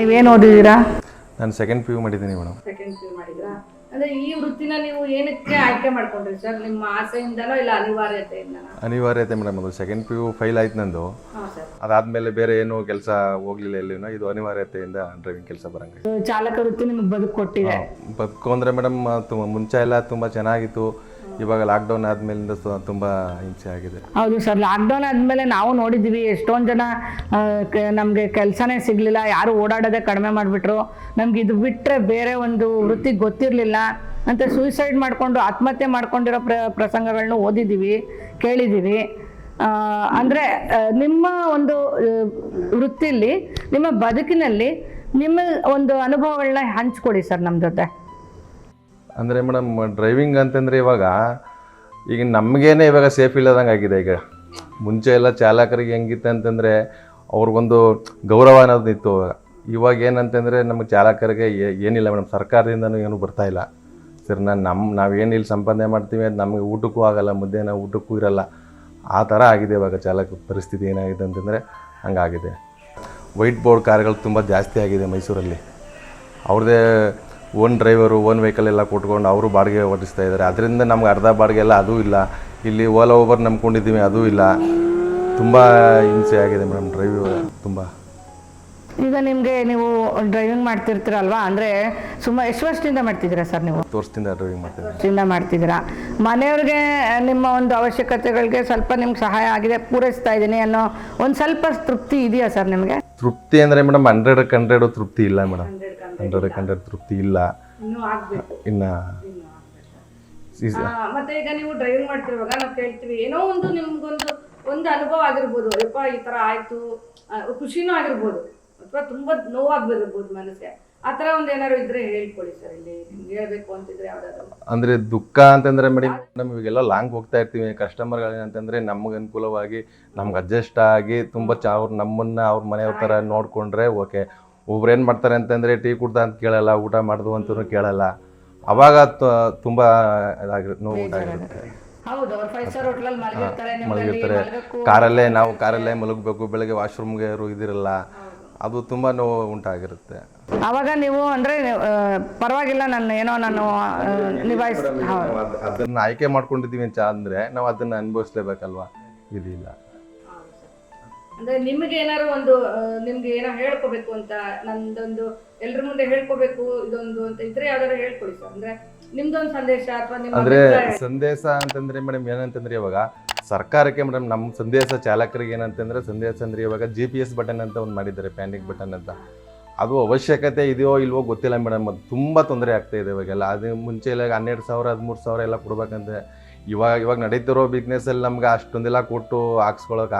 ನೀವೇನು ಓದಿದ್ದೀರಾ ನಾನು ಸೆಕೆಂಡ್ ಪಿ ಯು ಮಾಡಿದ್ದೀನಿ ಮೇಡಮ್ ಸೆಕೆಂಡ್ ಪಿ ಮಾಡಿದ್ರಾ? ಅಂದ್ರೆ ಈ ವೃತ್ತಿನ ನೀವು ಏನಕ್ಕೆ ಆಯ್ಕೆ ಮಾಡ್ಕೊಂಡ್ರಿ ಸರ್? ನಿಮ್ಮ ಆಸೆಯಿಂದನೋ ಇಲ್ಲ ಅನಿವಾರ್ಯತೆಯಿಂದನೋ? ಅನಿವಾರ್ಯತೆ ಮೇಡಮ್ ಅದು ಸೆಕೆಂಡ್ ಪಿ ಯು ಫೈಲ್ ಆಯ್ತು ನಂದು. ಹಾಂ ಸರ್. ಅದಾದಮೇಲೆ ಬೇರೆ ಏನು ಕೆಲಸ ಹೋಗ್ಲಿಲ್ಲ ಎಲ್ಲಿನೂ ಇದು ಅನಿವಾರ್ಯತೆಯಿಂದ ಡ್ರೈವಿಂಗ್ ಕೆಲಸ ಬರಂಗೆ. ಚಾಲಕ ವೃತ್ತಿ ನಿಮಗೆ ಬದುಕು ಕೊಟ್ಟಿದೆ. ಬದುಕು ಅಂದರೆ ಮೇಡಮ್ ತುಂಬ ಮುಂಚೆ ಎಲ್ಲ ತುಂಬ ಚೆನ್ನಾಗಿತ್ತು. ಇವಾಗ ಲಾಕ್ಡೌನ್ ಆದಮೇಲಿಂದ ತುಂಬ ಹಿಂಸೆ ಆಗಿದೆ. ಹೌದು ಸರ್ ಲಾಕ್ಡೌನ್ ಆದಮೇಲೆ ನಾವು ನೋಡಿದ್ವಿ ಎಷ್ಟೊಂದು ಜನ ನಮಗೆ ಕೆಲಸನೇ ಸಿಗಲಿಲ್ಲ, ಯಾರು ಓಡಾಡೋದೇ ಕಡಿಮೆ ಮಾಡಿಬಿಟ್ರು. ನಮ್ಗೆ ಇದು ಬಿಟ್ಟರೆ ಬೇರೆ ಒಂದು ವೃತ್ತಿ ಗೊತ್ತಿರಲಿಲ್ಲ. ಅಂತ ಸೂಸೈಡ್ ಮಾಡಿಕೊಂಡು ಆತ್ಮಹತ್ಯೆ ಮಾಡ್ಕೊಂಡಿರೋ ಪ್ರ ಪ್ರಸಂಗಗಳನ್ನ ಓದಿದ್ದೀವಿ, ಕೇಳಿದ್ದೀವಿ. ಅಂದರೆ ನಿಮ್ಮ ಒಂದು ವೃತ್ತಿಲಿ, ನಿಮ್ಮ ಬದುಕಿನಲ್ಲಿ ನಿಮ್ಮ ಒಂದು ಅನುಭವಗಳನ್ನ ಹಂಚ್ಕೊಡಿ ಸರ್ ನಮ್ಮ ಜೊತೆ. ಅಂದರೆ ಮೇಡಮ್ ಡ್ರೈವಿಂಗ್ ಅಂತಂದರೆ ಇವಾಗ ಈಗ ನಮಗೇನೆ ಇವಾಗ ಸೇಫ್ ಇಲ್ಲದಂಗೆ ಆಗಿದೆ ಈಗ. ಮುಂಚೆ ಎಲ್ಲ ಚಾಲಕರಿಗೆ ಹೆಂಗಿತ್ತು ಅಂತಂದರೆ ಅವ್ರಿಗೊಂದು ಗೌರವ ಅನ್ನೋದು ಇತ್ತು ಇವಾಗ. ಏನಂತಂದರೆ ನಮಗೆ ಚಾಲಕರಿಗೆ ಏನಿಲ್ಲ ಮೇಡಮ್, ಸರ್ಕಾರದಿಂದನೂ ಏನು ಬರ್ತಾ ಇಲ್ಲ. ಸರ್, ನಾನು ನಮ್ಮ ನಾವೇನು ಇಲ್ಲಿ ಸಂಪಾದನೆ ಮಾಡ್ತೀವಿ ಅದು ನಮಗೆ ಊಟಕ್ಕೂ ಆಗಲ್ಲ, ಮಧ್ಯಾಹ್ನ ಊಟಕ್ಕೂ ಇರಲ್ಲ. ಆ ಥರ ಆಗಿದೆ ಇವಾಗ ಚಾಲಕ ಪರಿಸ್ಥಿತಿ ಏನಾಗಿದೆ ಅಂತಂದರೆ ಹಂಗಾಗಿದೆ. ವೈಟ್ ಬೋರ್ಡ್ ಕಾರ್ಗಳು ತುಂಬ ಜಾಸ್ತಿ ಆಗಿದೆ ಮೈಸೂರಲ್ಲಿ. ಅವ್ರದ್ದೇ ಓನ್ ಡ್ರೈವರು ಓನ್ ವೆಹಿಕಲ್ ಎಲ್ಲ ಕೊಟ್ಕೊಂಡು ಅವರು ಬಾಡಿಗೆ ಓಡಿಸ್ತಾ ಇದ್ದಾರೆ. ಅದರಿಂದ ನಮ್ಗೆ ಅರ್ಧ ಬಾಡಿಗೆ ಎಲ್ಲ ಅದೂ ಇಲ್ಲ. ಇಲ್ಲಿ ಓಲಾ ಓವರ್ ನಂಬ್ಕೊಂಡಿದ್ದೀವಿ ಅದೂ ಇಲ್ಲ. ತುಂಬ ಹಿಂಸೆ ಆಗಿದೆ ಮೇಡಮ್ ಡ್ರೈವ್ ತುಂಬ. ಈಗ ನಿಮಗೆ ನೀವು ಡ್ರೈವಿಂಗ್ ಮಾಡ್ತಿರ್ತೀರಲ್ವಾ? ಅಂದರೆ ಸುಮಾರು ಎಷ್ಟು ವರ್ಷದಿಂದ ಮಾಡ್ತಿದ್ದೀರಾ ಸರ್ ನೀವು? ವರ್ಷದಿಂದ ಡ್ರೈವಿಂಗ್ ಮಾಡ್ತೀರಾ ವರ್ಷದಿಂದ ಮಾಡ್ತಿದ್ದೀರಾ? ಮನೆಯವ್ರಿಗೆ ನಿಮ್ಮ ಒಂದು ಅವಶ್ಯಕತೆಗಳಿಗೆ ಸ್ವಲ್ಪ ನಿಮ್ಗೆ ಸಹಾಯ ಆಗಿದೆ ಪೂರೈಸ್ತಾ ಇದ್ದೀನಿ ಅನ್ನೋ ಒಂದು ಸ್ವಲ್ಪ ತೃಪ್ತಿ ಇದೆಯಾ ಸರ್ ನಿಮಗೆ? ತೃಪ್ತಿ ಅಂದರೆ ಮೇಡಮ್ ಹಂಡ್ರೆಡಕ್ಕೆ ಹಂಡ್ರೆಡು ತೃಪ್ತಿ ಇಲ್ಲ ಮೇಡಮ್. ಹಂಡ್ರೆಡಕ್ಕೆ ಹಂಡ್ರೆಡ್ ತೃಪ್ತಿ ಇಲ್ಲ. ಇನ್ನ ಆಗಬೇಕು. ಇನ್ನು ಆ, ಮತ್ತೆ ಈಗ ನೀವು ಡ್ರೈವಿಂಗ್ ಮಾಡ್ತಿರುವಾಗ ನಾವು ಕೇಳ್ತೀವಿ ಏನೋ ಒಂದು ನಿಮ್ಗೊಂದು ಒಂದು ಅನುಭವ ಆಗಿರ್ಬೋದು. ಅಯ್ಯಪ್ಪ ಈ ತರ ಆಯ್ತು. ಆ, ಖುಷಿನೂ ಆಗಿರ್ಬೋದು. ಅಥವಾ ತುಂಬಾ ನೋವಾಗ್ಬಿರ್ಬೋದು ಮನಸ್ಸಿಗೆ. ಆ ತರ ಒಂದ್ ಏನಾದ್ರು ಇದ್ರೆ ಹೇಳ್ಕೊಳ್ಳಿ ಸರ್ ಇಲ್ಲಿ. ನಿಮ್ಗೆ ಹೇಳ್ಬೇಕು ಅಂತಿದ್ರೆ ಯಾವ್ದಾದ್ರು. ಅಂದರೆ ದುಃಖ ಅಂತಂದರೆ ಮೇಡಮ್ ನಮ್ ಇವಾಗೆಲ್ಲ ಲಾಂಗ್ ಹೋಗ್ತಾ ಇರ್ತೀವಿ. ಕಸ್ಟಮರ್ಗಳೇನಂತಂದರೆ ನಮ್ಗೆ ಅನುಕೂಲವಾಗಿ ನಮ್ಗೆ ಅಡ್ಜಸ್ಟ್ ಆಗಿ ತುಂಬ ಚ ಅವ್ರು ನಮ್ಮನ್ನ ಅವ್ರ ಮನೆಯವ್ರ ಥರ ನೋಡ್ಕೊಂಡ್ರೆ ಓಕೆ ಒಬ್ರು ಏನು ಮಾಡ್ತಾರೆ ಅಂತಂದರೆ ಟೀ ಕುಡ್ದ ಅಂತ ಕೇಳಲ್ಲ ಊಟ ಮಾಡ್ದು ಅಂತೂ ಕೇಳಲ್ಲ. ಅವಾಗ ತುಂಬ ಇದಾಗಿರುತ್ತೆ ನೋವು ಉಂಟಾಗಿರುತ್ತೆ. ಮಲಗಿರ್ತಾರೆ ಕಾರಲ್ಲೇ ನಾವು ಕಾರಲ್ಲೇ ಮಲಗಬೇಕು ಬೆಳಗ್ಗೆ ವಾಶ್ರೂಮ್ಗೆ ಇದಿರಲ್ಲ. ಅದು ತುಂಬ ನೋವು ಉಂಟಾಗಿರುತ್ತೆ. ಅವಾಗ ನೀವು ಅಂದ್ರೆ ಪರವಾಗಿಲ್ಲ ನನ್ನ ಏನೋ ನಾನು ನಿಭಾಯಿಸ್ತೀನಿ ನಿಭಾಯಿಸ್ ಅದನ್ನ ಆಯ್ಕೆ ಮಾಡ್ಕೊಂಡಿದ್ದೀವಿ ಅಂತ ಅಂದರೆ ನಾವು ಅದನ್ನ ಅನುಭವಿಸ್ಲೇಬೇಕಲ್ವಾ? ಇದಿಲ್ಲ. ಅಂದ್ರೆ ನಿಮ್ಗೆ ಏನಾದ್ರು ಒಂದು ನಿಮ್ಗೆ ಏನೋ ಹೇಳ್ಕೋಬೇಕು ಅಂತ ನಂದೊಂದು ಎಲ್ರ ಮುಂದೆ ಹೇಳ್ಕೋಬೇಕು ಇದೊಂದು ಅಂತ ಇದ್ರೆ ಯಾವ್ದಾದ್ರು ಹೇಳ್ಕೊಡಿ ಸರ್ ಅಂದ್ರೆ ನಿಮ್ದೊಂದು ಸಂದೇಶ ಅಥವಾ ನಿಮ್ಮ ಅಂದ್ರೆ ಸಂದೇಶ ಅಂತಂದ್ರೆ ಮೇಡಮ್ ಏನಂತಂದ್ರೆ ಇವಾಗ ಸರ್ಕಾರಕ್ಕೆ ಮೇಡಮ್ ನಮ್ಮ ಸಂದೇಶ ಚಾಲಕರಿಗೆ ಏನಂತಂದ್ರೆ ಸಂದೇಶ ಅಂದ್ರೆ ಇವಾಗ ಜಿ ಪಿ ಎಸ್ ಬಟನ್ ಅಂತ ಒಂದು ಮಾಡಿದ್ದಾರೆ ಪ್ಯಾನಿಕ್ ಬಟನ್ ಅಂತ. ಅದು ಅವಶ್ಯಕತೆ ಇದೆಯೋ ಇಲ್ವೋ ಗೊತ್ತಿಲ್ಲ ಮೇಡಮ್ ಅದು ತುಂಬ ತೊಂದರೆ ಆಗ್ತಾ ಇದೆ ಇವಾಗೆಲ್ಲ. ಅದು ಮುಂಚೆ ಎಲ್ಲ ಹನ್ನೆರಡು ಸಾವಿರ ಹದಿಮೂರು ಸಾವಿರ ಎಲ್ಲ ಕೊಡ್ಬೇಕಂದ್ರೆ ಇವಾಗ ಇವಾಗ ನಡೀತಿರೋ ಬಿಸ್ನೆಸ್ಸಲ್ಲಿ ನಮ್ಗೆ ಅಷ್ಟೊಂದೆಲ್ಲ ಕೊಟ್ಟು ಹಾಕ್ಸ್ಕೊಳಕ್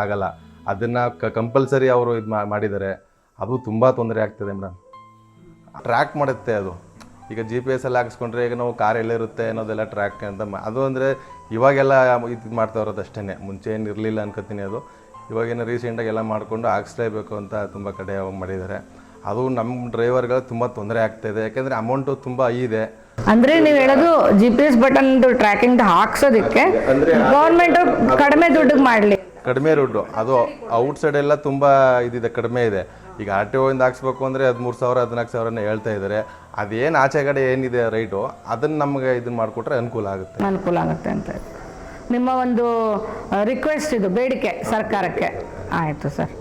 ಆಗಲ್ಲ ಕ ಕಂಪಲ್ಸರಿ ಅವರು ಇದು ಮಾಡಿದ್ದಾರೆ. ಅದು ತುಂಬ ತೊಂದರೆ ಆಗ್ತದೆ ಮೇಡಮ್. ಟ್ರ್ಯಾಕ್ ಮಾಡುತ್ತೆ ಅದು. ಈಗ ಜಿ ಪಿ ಎಸ್ ಎಲ್ಲ ಹಾಕಿಸ್ಕೊಂಡ್ರೆ ಈಗ ನಾವು ಕಾರ್ ಎಲ್ಲಿರುತ್ತೆ ಅನ್ನೋದೆಲ್ಲ ಟ್ರ್ಯಾಕ್ ಅಂತ ಅದು ಅಂದರೆ ಇವಾಗೆಲ್ಲ ಇದು ಮಾಡ್ತಾ ಇರೋದು ಅಷ್ಟೇ ಮುಂಚೆ ಏನು ಇರಲಿಲ್ಲ ಅನ್ಕೋತೀನಿ ಅದು. ಇವಾಗೇನು ರೀಸೆಂಟಾಗಿ ಎಲ್ಲ ಮಾಡಿಕೊಂಡು ಹಾಕ್ಸ್ಲೇಬೇಕು ಅಂತ ತುಂಬ ಕಡೆ ಮಾಡಿದ್ದಾರೆ. ಅದು ನಮ್ಮ ಡ್ರೈವರ್ಗಳು ತುಂಬ ತೊಂದರೆ ಆಗ್ತಾಯಿದೆ ಯಾಕೆಂದರೆ ಅಮೌಂಟು ತುಂಬ ಹೈ ಇದೆ. ಅಂದ್ರೆ ನೀವು ಹೇಳೋದು G P S button tracking ಹಾಕ್ಸೋದಕ್ಕೆ government ಕಡಿಮೆ ದುಡ್ಡಿಗೆ ಮಾಡಲಿ. ಕಡಿಮೆ ದುಡ್ಡು ಅದು ಔಟ್ ಸೈಡ್ ಎಲ್ಲ ತುಂಬ ಇದಿದೆ ಕಡಿಮೆ ಇದೆ. ಈಗ ಆರ್ ಟಿ ಒಯಿಂದ ಹಾಕ್ಸ್ಬೇಕು ಅಂದರೆ ಹದಿಮೂರು ಸಾವಿರ ಹದಿನಾಲ್ಕು ಸಾವಿರನ ಹೇಳ್ತಾ ಇದ್ದಾರೆ ಅದೇನು ಆಚೆ ಕಡೆ ಏನಿದೆ ರೈಟು ಅದನ್ನು ನಮಗೆ ಇದನ್ನು ಮಾಡಿಕೊಟ್ರೆ ಅನುಕೂಲ ಆಗುತ್ತೆ. ಅನುಕೂಲ ಆಗುತ್ತೆ ಅಂತ ನಿಮ್ಮ ಒಂದು ರಿಕ್ವೆಸ್ಟ್ ಇದು ಬೇಡಿಕೆ ಸರ್ಕಾರಕ್ಕೆ. ಆಯಿತು ಸರ್.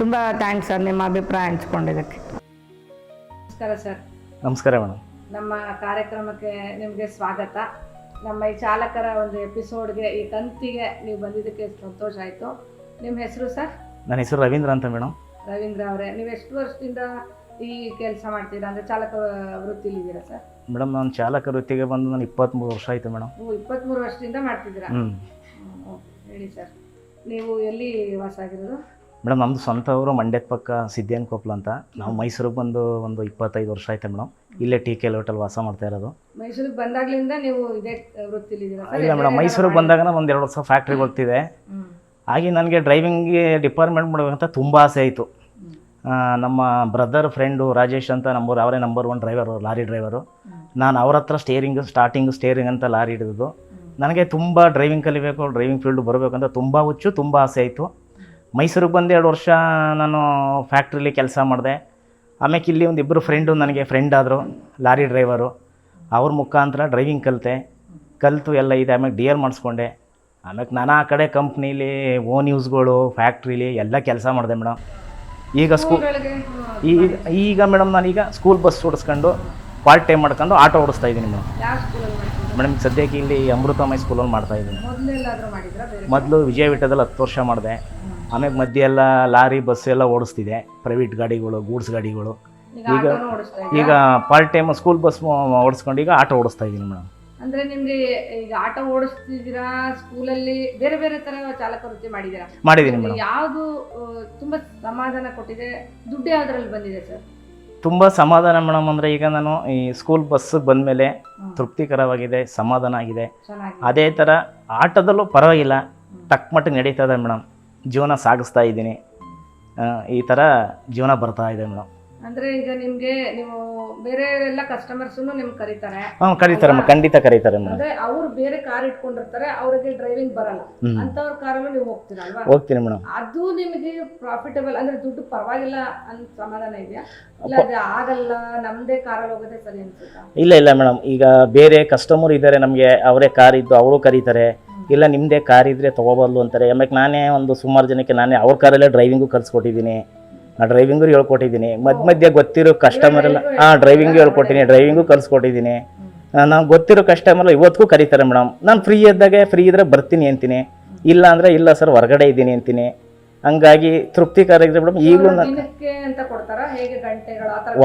ತುಂಬ ಥ್ಯಾಂಕ್ಸ್ ಸರ್ ನಿಮ್ಮ ಅಭಿಪ್ರಾಯ ಹಂಚ್ಕೊಂಡಿದ್ದಕ್ಕೆ. ನಮಸ್ಕಾರ ಸರ್. ನಮಸ್ಕಾರ ಮೇಡಮ್. ನಮ್ಮ ಕಾರ್ಯಕ್ರಮಕ್ಕೆ ನಿಮಗೆ ಸ್ವಾಗತ. ನಮ್ಮ ಈ ಚಾಲಕರ ಒಂದು ಎಪಿಸೋಡ್ಗೆ ಈ ತಂತಿಗೆ ನೀವು ಬಂದಿದ್ದಕ್ಕೆ ಸಂತೋಷ ಆಯಿತು. ನಿಮ್ಮ ಹೆಸರು ಸರ್? ನನ್ನ ಹೆಸರು ರವೀಂದ್ರ ಅಂತ ಮೇಡಮ್. ರವೀಂದ್ರ ಅವರೇ. ನೀವು ಎಷ್ಟು ವರ್ಷದಿಂದ ಈ ಕೆಲಸ ಮಾಡ್ತೀರಾ? ಅಂದರೆ ಚಾಲಕ ವೃತ್ತಿಲಿದ್ದೀರಾ ಸರ್? ಮೇಡಮ್ ನಾನು ಚಾಲಕ ವೃತ್ತಿಗೆ ಬಂದು ನಾನು ಇಪ್ಪತ್ತ್ಮೂರು ವರ್ಷ ಆಯಿತು ಮೇಡಮ್. ನೀವು ಇಪ್ಪತ್ತ್ಮೂರು ವರ್ಷದಿಂದ ಮಾಡ್ತಿದ್ದೀರಾ? ಹ್ಞೂ ಹೇಳಿ ಸರ್. ನೀವು ಎಲ್ಲಿ ವಾಸ ಆಗಿರೋದು? ಮೇಡಮ್ ನಮ್ಮದು ಸ್ವಂತ ಊರು ಮಂಡ್ಯದ ಪಕ್ಕ ಸಿದ್ದೇನ್ ಕೊಪ್ಲ ಅಂತ. ನಾವು ಮೈಸೂರಿಗೆ ಬಂದು ಒಂದು ಇಪ್ಪತ್ತೈದು ವರ್ಷ ಆಯ್ತು ಮೇಡಮ್. ಇಲ್ಲೇ ಟಿ ಕೆ ಹೋಟೆಲ್ ವಾಸ ಮಾಡ್ತಾ ಇರೋದು. ಮೈಸೂರಿಗೆ ಬಂದಾಗ್ಲಿಂದ ನೀವು ಇದೇ ಸರ್? ಇಲ್ಲ ಮೇಡಮ್ ಮೈಸೂರಿಗೆ ಬಂದಾಗ ಒಂದು ಎರಡು ವರ್ಷ ಫ್ಯಾಕ್ಟ್ರಿಗೆ ಹೋಗ್ತಿದೆ. ಹ್ಮ್. ಹಾಗೆ ನನಗೆ ಡ್ರೈವಿಂಗ್ಗೆ ಡಿಪಾರ್ಟ್ಮೆಂಟ್ ಮಾಡಬೇಕಂತ ತುಂಬ ಆಸೆ ಆಯಿತು. ನಮ್ಮ ಬ್ರದರ್ ಫ್ರೆಂಡು ರಾಜೇಶ್ ಅಂತ ನಂಬರ್ ಅವರೇ number one driver lorry driver ನಾನು ಅವ್ರ ಹತ್ರ ಸ್ಟೇರಿಂಗ್ ಸ್ಟಾರ್ಟಿಂಗ್ ಸ್ಟೇರಿಂಗ್ ಅಂತ ಲಾರಿ ಹಿಡಿದು ನನಗೆ ತುಂಬ ಡ್ರೈವಿಂಗ್ ಕಲಿಬೇಕು ಡ್ರೈವಿಂಗ್ ಫೀಲ್ಡ್ ಬರಬೇಕಂತ ತುಂಬ ಹುಚ್ಚು ತುಂಬ ಆಸೆ ಆಯಿತು. ಮೈಸೂರಿಗೆ ಬಂದು ಎರಡು ವರ್ಷ ನಾನು ಫ್ಯಾಕ್ಟ್ರಿಲಿ ಕೆಲಸ ಮಾಡಿದೆ. ಆಮೇಲೆ ಇಲ್ಲಿ ಒಂದು ಇಬ್ಬರು ಫ್ರೆಂಡು ನನಗೆ ಫ್ರೆಂಡ್ ಆದರು ಲಾರಿ ಡ್ರೈವರು ಅವ್ರ ಮುಖಾಂತರ ಡ್ರೈವಿಂಗ್ ಕಲಿತೆ. ಕಲಿತು ಎಲ್ಲ ಇದೆ ಆಮೇಲೆ ಡಿ ಎಲ್ ಮಾಡಿಸ್ಕೊಂಡೆ. ಆಮ್ಯಾಕೆ ನಾನಾ ಆ ಕಡೆ ಕಂಪ್ನೀಲಿ ಓನ್ ಯೂಸ್ಗಳು ಫ್ಯಾಕ್ಟ್ರಿಲಿ ಎಲ್ಲ ಕೆಲಸ ಮಾಡಿದೆ ಮೇಡಮ್ ಈಗ ಸ್ಕೂ ಈಗ ಈಗ ಮೇಡಮ್ ನಾನೀಗ ಸ್ಕೂಲ್ ಬಸ್ ಓಡಿಸ್ಕೊಂಡು ಪಾರ್ಟ್ ಟೈಮ್ ಮಾಡ್ಕೊಂಡು ಆಟೋ ಓಡಿಸ್ತಾ ಇದ್ದೀನಿ ಮೇಡಮ್ ಮೇಡಮ್ ಸದ್ಯಕ್ಕೆ ಇಲ್ಲಿ ಅಮೃತಮಯ ಸ್ಕೂಲಲ್ಲಿ ಮಾಡ್ತಾ ಇದ್ದೀನಿ. ಮೊದಲು ವಿಜಯ ವಿಠದಲ್ಲಿ ಹತ್ತು ವರ್ಷ ಮಾಡಿದೆ. ಆಮೇಲೆ ಮಧ್ಯೆ ಎಲ್ಲ ಲಾರಿ ಬಸ್ ಎಲ್ಲ ಓಡಿಸ್ತಿದೆ ಪ್ರೈವೇಟ್ ಗಾಡಿಗಳು ಗೂಡ್ಸ್ ಗಾಡಿಗಳು. ಈಗ ಈಗ ಪಾರ್ಟ್ ಟೈಮ್ ಸ್ಕೂಲ್ ಬಸ್ ಓಡಿಸ್ಕೊಂಡು ಈಗ ಆಟೋ ಓಡಿಸ್ತಾ ಇದ್ದೀನಿ ಮೇಡಮ್ ಅಂದ್ರೆ ನಿಮ್ಗೆ ಈಗ ಆಟೋ ಓಡಿಸ್ತಿದ್ದೀರಾ ಸ್ಕೂಲಲ್ಲಿ ಬೇರೆ ಬೇರೆ ತರ ಚಾಲಕ ವೃತ್ತಿ ಮಾಡಿದ್ದೀರಾ? ಮಾಡಿದ್ದೀನಿ ಮೇಡಮ್ ಯಾವುದು ತುಂಬಾ ಸಮಾಧಾನ ಕೊಟ್ಟಿದೆ? ದುಡ್ಡು ಯಾವ್ದ್ರಲ್ಲಿ ಬಂದಿದೆ ಸರ್ ತುಂಬ ಸಮಾಧಾನ ಮೇಡಮ್ ಅಂದರೆ ಈಗ ನಾನು ಈ ಸ್ಕೂಲ್ ಬಸ್ಸಿಗೆ ಬಂದಮೇಲೆ ತೃಪ್ತಿಕರವಾಗಿದೆ ಸಮಾಧಾನ ಆಗಿದೆ. ಅದೇ ಥರ ಆಟೋದಲ್ಲೂ ಪರವಾಗಿಲ್ಲ ತಕ್ಕ ಮಟ್ಟಿಗೆ ನಡೀತಾ ಇದೆ ಮೇಡಮ್ ಜೀವನ ಸಾಗಿಸ್ತಾ ಇದ್ದೀನಿ. ಈ ಥರ ಜೀವನ ಬರ್ತಾ ಇದೆ ಮೇಡಮ್. ಅಂದ್ರೆ ಈಗ ನಿಮ್ಗೆ ನೀವು ಬೇರೆ ಎಲ್ಲ ಕಸ್ಟಮರ್ಸ್ ನಿಮ್ಗೆ ಕರೀತಾರೆ. ಹಾಂ ಕರೀತಾರೆ ಖಂಡಿತ ಕರೀತಾರೆ ಮೇಡಮ್. ಅಂದ್ರೆ ಅವ್ರು ಬೇರೆ ಕಾರ್ ಇಟ್ಕೊಂಡಿರ್ತಾರೆ ಅವ್ರಿಗೆ ಡ್ರೈವಿಂಗ್ ಬರಲ್ಲ. ಅಂಥವ್ರ ಅಂತವ್ರ ಕಾರಲ್ಲೂ ನೀವು ಹೋಗ್ತೀರಾ ಅಲ್ವಾ? ಹೋಗ್ತೀನಿ ಮೇಡಮ್. ಅದು ನಿಮಗೆ ಪ್ರಾಫಿಟಬಲ್ ಅಂದ್ರೆ ದುಡ್ಡು ಪರವಾಗಿಲ್ಲ ಅಂತ ಸಮಾಧಾನ ಇದೆಯಾ? ಇಲ್ಲ ಅದು ಆಗಲ್ಲ ನಮ್ದೇ ಕಾರಲ್ಲಿ ಹೋಗೋದೇ ಸರಿ ಅನ್ಸುತ್ತಾ? ಇಲ್ಲ ಇಲ್ಲ ಮೇಡಮ್. ಈಗ ಬೇರೆ ಕಸ್ಟಮರ್ ಇದ್ದಾರೆ ನಮಗೆ ಅವರೇ ಕಾರ್ ಇದ್ದು ಅವರು ಕರೀತಾರೆ. ಇಲ್ಲ ನಿಮ್ಮದೇ ಕಾರ್ ಇದ್ದರೆ ತೊಗೋಬಾರ್ದು ಅಂತಾರೆ. ಆಮೇಲೆ ನಾನೇ ಒಂದು ಸುಮಾರು ಜನಕ್ಕೆ ನಾನೇ ಅವ್ರ ಕಾರಲ್ಲೇ ಡ್ರೈವಿಂಗು ಕಲಿಸ್ಕೊಟ್ಟಿದ್ದೀನಿ ಆ ಡ್ರೈವಿಂಗು ಹೇಳ್ಕೊಟ್ಟಿದ್ದೀನಿ. ಮಧ್ಯ ಮಧ್ಯೆ ಗೊತ್ತಿರೋ ಕಸ್ಟಮರ್ ಎಲ್ಲ ಹಾಂ ಡ್ರೈವಿಂಗು ಹೇಳ್ಕೊಟ್ಟಿನಿ ಡ್ರೈವಿಂಗು ಕಲಿಸ್ಕೊಟ್ಟಿದ್ದೀನಿ ನಾನು ಗೊತ್ತಿರೋ ಕಸ್ಟಮರ್ ಇವತ್ತಿಗೂ ಕರೀತಾರೆ ಮೇಡಮ್ ನಾನು ಫ್ರೀ ಇದ್ದಾಗೆ ಫ್ರೀ ಇದ್ದರೆ ಬರ್ತೀನಿ ಅಂತೀನಿ. ಇಲ್ಲ ಅಂದರೆ ಇಲ್ಲ ಸರ್ ಹೊರಗಡೆ ಇದ್ದೀನಿ ಅಂತೀನಿ. ಹಂಗಾಗಿ ತೃಪ್ತಿಕರ ಇದ್ರೆ ಮೇಡಮ್ ಈಗಲೂ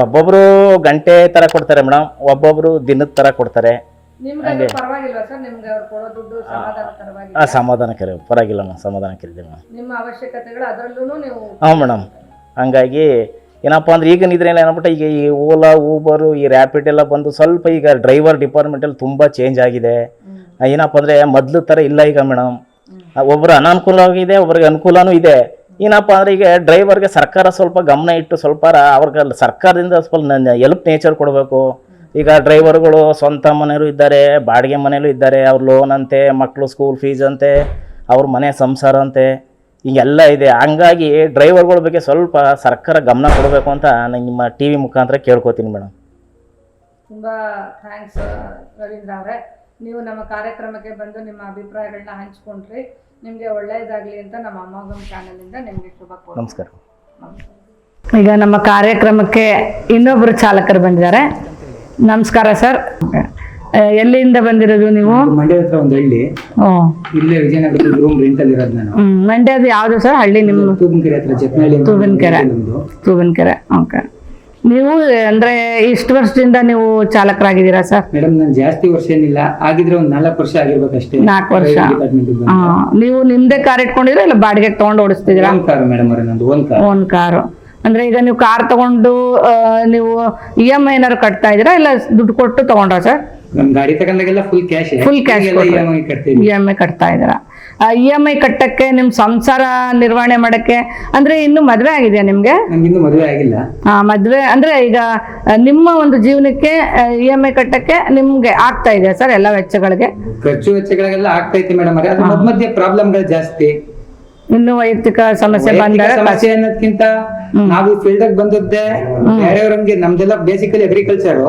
ಒಬ್ಬೊಬ್ರು ಗಂಟೆ ಥರ ಕೊಡ್ತಾರೆ ಮೇಡಮ್ ಒಬ್ಬೊಬ್ಬರು ದಿನದ ಥರ ಕೊಡ್ತಾರೆ. ನಿಮ್ಗೆ ಪರವಾಗಿಲ್ವಾ ಸರ್? ನಿಮ್ಗೆ ಅವ್ರು ಕೊಡೋ ದುಡ್ಡು ಸಮಾಧಾನಕರವಾಗಿ ಹಾಂ ಸಮಾಧಾನಕರ ಪರವಾಗಿಲ್ಲ ಮೇಡಮ್ ಸಮಾಧಾನಕ್ಕಿದೆ ಮೇಡಮ್ ನಿಮ್ಮ ಅವಶ್ಯಕತೆಗಳು ಅದರಲ್ಲೂ ನೀವು ಹಾಂ ಮೇಡಮ್ ಹಂಗಾಗಿ ಏನಪ್ಪ ಅಂದ್ರೆ ಈಗ ಇದ್ರೇನು ಏನಪ್ಪ ಈಗ ಈ ಓಲಾ ಊಬರು ಈ ರ್ಯಾಪಿಡ್ ಎಲ್ಲ ಬಂದು ಸ್ವಲ್ಪ ಈಗ ಡ್ರೈವರ್ ಡಿಪಾರ್ಟ್ಮೆಂಟಲ್ಲಿ ತುಂಬ ಚೇಂಜ್ ಆಗಿದೆ. ಏನಪ್ಪ ಅಂದರೆ ಮೊದಲು ಥರ ಇಲ್ಲ ಈಗ ಮೇಡಮ್ ಒಬ್ಬರು ಅನಾನುಕೂಲವಾಗಿದೆ ಒಬ್ಬರಿಗೆ ಅನುಕೂಲನೂ ಇದೆ. ಏನಪ್ಪ ಅಂದರೆ ಈಗ ಡ್ರೈವರ್ಗೆ ಸರ್ಕಾರ ಸ್ವಲ್ಪ ಗಮನ ಇಟ್ಟು ಸ್ವಲ್ಪ ಅವ್ರಿಗೆ ಸರ್ಕಾರದಿಂದ ಸ್ವಲ್ಪ ಎಲ್ಪ್ ನೇಚರ್ ಕೊಡಬೇಕು. ಈಗ ಡ್ರೈವರ್ಗಳು ಸ್ವಂತ ಮನೆಯಲ್ಲೂ ಇದ್ದಾರೆ ಬಾಡಿಗೆ ಮನೆಯಲ್ಲೂ ಇದ್ದಾರೆ ಅವ್ರ ಲೋನ್ ಅಂತೆ ಮಕ್ಕಳು ಸ್ಕೂಲ್ ಫೀಸ್ ಅಂತೆ ಅವ್ರ ಮನೆ ಸಂಸಾರ ಅಂತೆ ಹಿಂಗೆಲ್ಲ ಇದೆ. ಹಂಗಾಗಿ ಡ್ರೈವರ್ಗಳ ಬಗ್ಗೆ ಸ್ವಲ್ಪ ಸರ್ಕಾರ ಗಮನ ಕೊಡಬೇಕು ಅಂತ ನಾನು ನಿಮ್ಮ ಟಿ ವಿ ಮುಖಾಂತರ ಕೇಳ್ಕೊತೀನಿ ಮೇಡಮ್ ತುಂಬ ಥ್ಯಾಂಕ್ಸ್ ರವೀಂದ್ರ ಅವರೇ. ನೀವು ನಮ್ಮ ಕಾರ್ಯಕ್ರಮಕ್ಕೆ ಬಂದು ನಿಮ್ಮ ಅಭಿಪ್ರಾಯಗಳನ್ನ ಹಂಚ್ಕೊಂಡ್ರಿ. ನಿಮಗೆ ಒಳ್ಳೆಯದಾಗಲಿ ಅಂತ ನಮ್ಮ ಅಮ್ಮಗಮ್ ಚಾನಲಿಂದ ನಿಮಗೆ ಶುಭ. ನಮಸ್ಕಾರ. ಈಗ ನಮ್ಮ ಕಾರ್ಯಕ್ರಮಕ್ಕೆ ಇನ್ನೊಬ್ಬರು ಚಾಲಕರು ಬಂದಿದ್ದಾರೆ. ನಮಸ್ಕಾರ ಸರ್. ಎಲ್ಲಿಂದ ಬಂದಿರೋದು ನೀವು? ಮಂಡ್ಯ ಹತ್ರ ಒಂದು ಹಳ್ಳಿ. ಇಲ್ಲೇ ರೂಮ್ ರೆಂಟ್ ಅಲ್ಲಿ ಇರೋದು ನಾನು. ಮಂಡ್ಯದ ಯಾವ್ದು ಸರ್? ಹಳ್ಳಿ ನಿಮ್ಮ ತುಬನ್ಕೆರೆ ಹತ್ರ ಜಪ್ನಹಳ್ಳಿ ಅಂತ ತೂಬನಕೆರೆ. ನಮ್ದು. ತೂಬನಕೆರೆ ಓಕೆ. ನೀವು ಅಂದ್ರೆ ಇಷ್ಟು ವರ್ಷದಿಂದ ನೀವು ಚಾಲಕರಾಗಿದ್ದೀರಾ ಸರ್? ಮೇಡಮ್ ನಾನು ಜಾಸ್ತಿ ವರ್ಷ ಏನಿಲ್ಲ. ಆಗಿದ್ರೆ ಒಂದು ನಾಲ್ಕು ವರ್ಷ ಆಗಿರ್ಬೇಕಷ್ಟೇ. ನಾಲ್ಕು ವರ್ಷ. ನೀವು ನಿಮ್ದೇ ಕಾರ್ ಇಟ್ಕೊಂಡಿದ್ರೆ ಇಲ್ಲ ಬಾಡಿಗೆಗೆ ತಗೊಂಡು ಓಡಿಸ್ತಿದ್ದೀರಾ? ಒಂದು ಕಾರ್ ಮೇಡಮ್ ಅವ್ರೆ ನಂದು ಓನ್ ಕಾರ್. Own car. ಅಂದ್ರೆ ಈಗ ನೀವು ಕಾರ್ ತಗೊಂಡು ನೀವು ಇ ಎಂ ಐ ಏನಾದ್ರು ಕಟ್ತಾ ಇದ್ದೀರಾ ಇಲ್ಲ ದುಡ್ಡು ಕೊಟ್ಟು ತಗೊಂಡ್ರ ಸರ್? ನಮ್ ಗಾಡಿ ತಗೊಂಡಾಗೆಲ್ಲ full cash full cash E. M I ಕಟ್ತಾ ಇದ್ದೀರಾ? ಇ ಎಂ ಐ ಕಟ್ಟಕ್ಕೆ ನಿಮ್ ಸಂಸಾರ ನಿರ್ವಹಣೆ ಮಾಡಕ್ಕೆ ಅಂದ್ರೆ ಇನ್ನು ಮದ್ವೆ ಆಗಿದೆಯಾ ನಿಮ್ಗೆ? ಇನ್ನೂ ಮದುವೆ ಆಗಿಲ್ಲ. ಆ, ಮದ್ವೆ ಅಂದ್ರೆ ಈಗ ನಿಮ್ಮ ಒಂದು ಜೀವನಕ್ಕೆ ಇ ಎಂ ಐ ಕಟ್ಟಕ್ಕೆ ನಿಮ್ಗೆ ಆಗ್ತಾ ಇದೆ ಸರ್ ಎಲ್ಲ ವೆಚ್ಚಗಳಿಗೆ? ಖರ್ಚು ವೆಚ್ಚಗಳಿಗೆಲ್ಲ ಆಗ್ತೈತಿ ಮೇಡಮ್ ಅವ್ರೆ. ಪ್ರಾಬ್ಲಮ್ ಮಧ್ಯೆ ಪ್ರಾಬ್ಲಮ್ಗಳು ಜಾಸ್ತಿ. ಇನ್ನು ವೈಯಕ್ತಿಕ ಸಮಸ್ಯೆ ಬಂದಾಗ ಸಮಸ್ಯೆ ಅನ್ನೋದ್ಕಿಂತ ನಾವು ಫೀಲ್ಡ್ ಆಗಿ ಬಂದದ್ದೇ ಬೇರೆಯವ್ರಂಗೆ ನಮ್ದೆಲ್ಲ ಬೇಸಿಕಲಿ ಅಗ್ರಿಕಲ್ಚರ್